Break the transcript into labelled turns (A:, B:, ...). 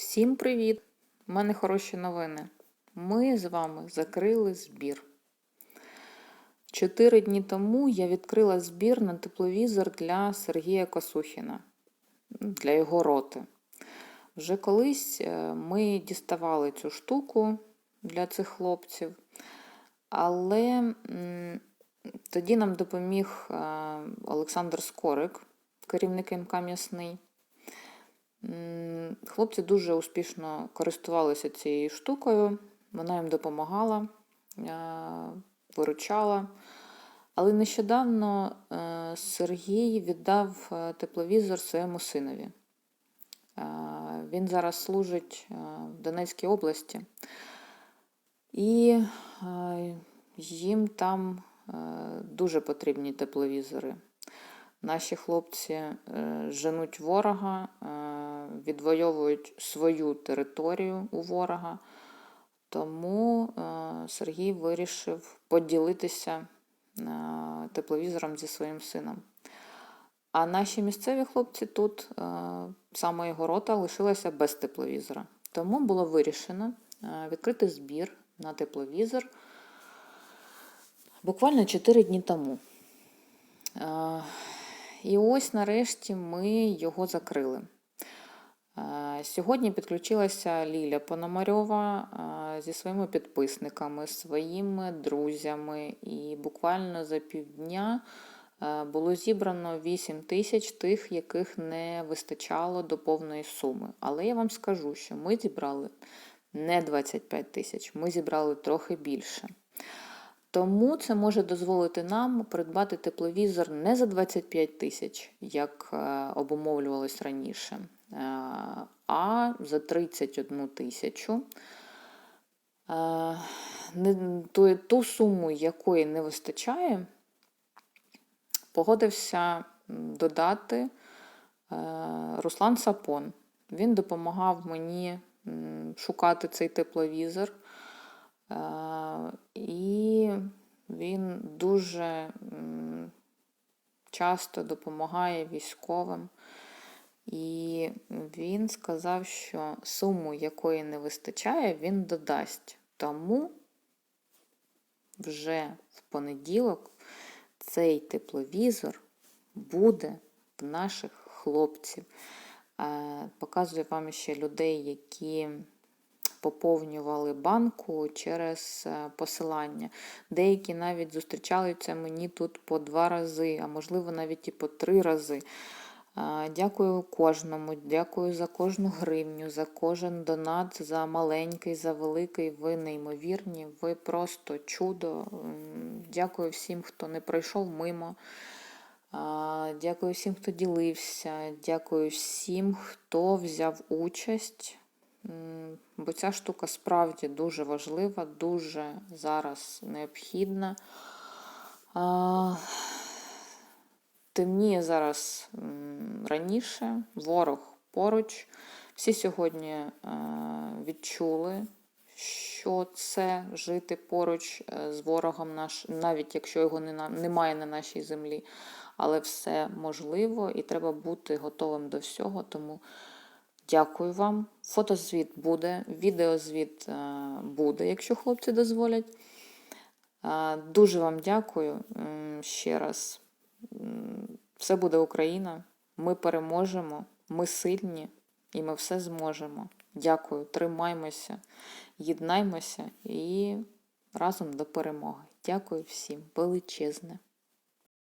A: Всім привіт! У мене хороші новини. Ми з вами закрили збір. Чотири дні тому я відкрила збір на тепловізор для Сергія Косухіна, для його роти. Вже колись е, ми діставали цю штуку для цих хлопців, але тоді нам допоміг е, Олександр Скорик, керівник МК М'ясний. Хлопці дуже успішно користувалися цією штукою, вона їм допомагала, е, виручала. Але нещодавно е, Сергій віддав е, тепловізор своєму синові. Він зараз служить в Донецькій області, і їм там дуже потрібні тепловізори. Наші хлопці е, женуть ворога, е, відвоюють свою територію у ворога. Тому е, Сергій вирішив поділитися тепловізором зі своїм сином. А наші місцеві хлопці тут, саме його рота, лишилася без тепловізора. Тому було вирішено відкрити збір на тепловізор буквально 4 дні тому. І ось нарешті ми його закрили. Е, Сьогодні підключилася Ліля Пономарьова е, зі своїми підписниками, своїми друзями, і буквально за півдня е, було зібрано 8 тисяч тих, яких не вистачало до повної суми. Але я вам скажу, що ми зібрали не 25 тисяч, ми зібрали трохи більше. Тому це може дозволити нам придбати тепловізор не за 25 тисяч, як е, обумовлювалось раніше, е, а за 31 тисячу. Е, ту, суму, якої не вистачає, погодився додати Руслан Сапон. Він допомагав мені шукати цей тепловізор. І він дуже часто допомагає військовим. І він сказав, що суму, якої не вистачає, він додасть. Тому вже в понеділок цей тепловізор буде в наших хлопців. Е, Показую вам ще людей, які поповнювали банку через е, посилання. Деякі навіть зустрічаються мені тут по два рази, а можливо навіть і по три рази. Е, Дякую кожному, дякую за кожну гривню, за кожен донат, за маленький, за великий. Ви неймовірні, ви просто чудо. Дякую всім, хто не пройшов мимо. Дякую всім, хто ділився. Дякую всім, хто взяв участь. Бо ця штука справді дуже важлива, дуже зараз необхідна. Темніє зараз раніше, ворог поруч. Всі сьогодні е, відчули, що це жити поруч е, з ворогом, наш, навіть якщо його немає на нашій землі. Але все можливо і треба бути готовим до всього. Тому дякую вам. Фотозвіт буде, відеозвіт е, буде, якщо хлопці дозволять. Е, Дуже вам дякую ще раз. Все буде Україна. Ми переможемо, ми сильні і ми все зможемо. Дякую, тримаймося, єднаймося і разом до перемоги. Дякую всім величезне.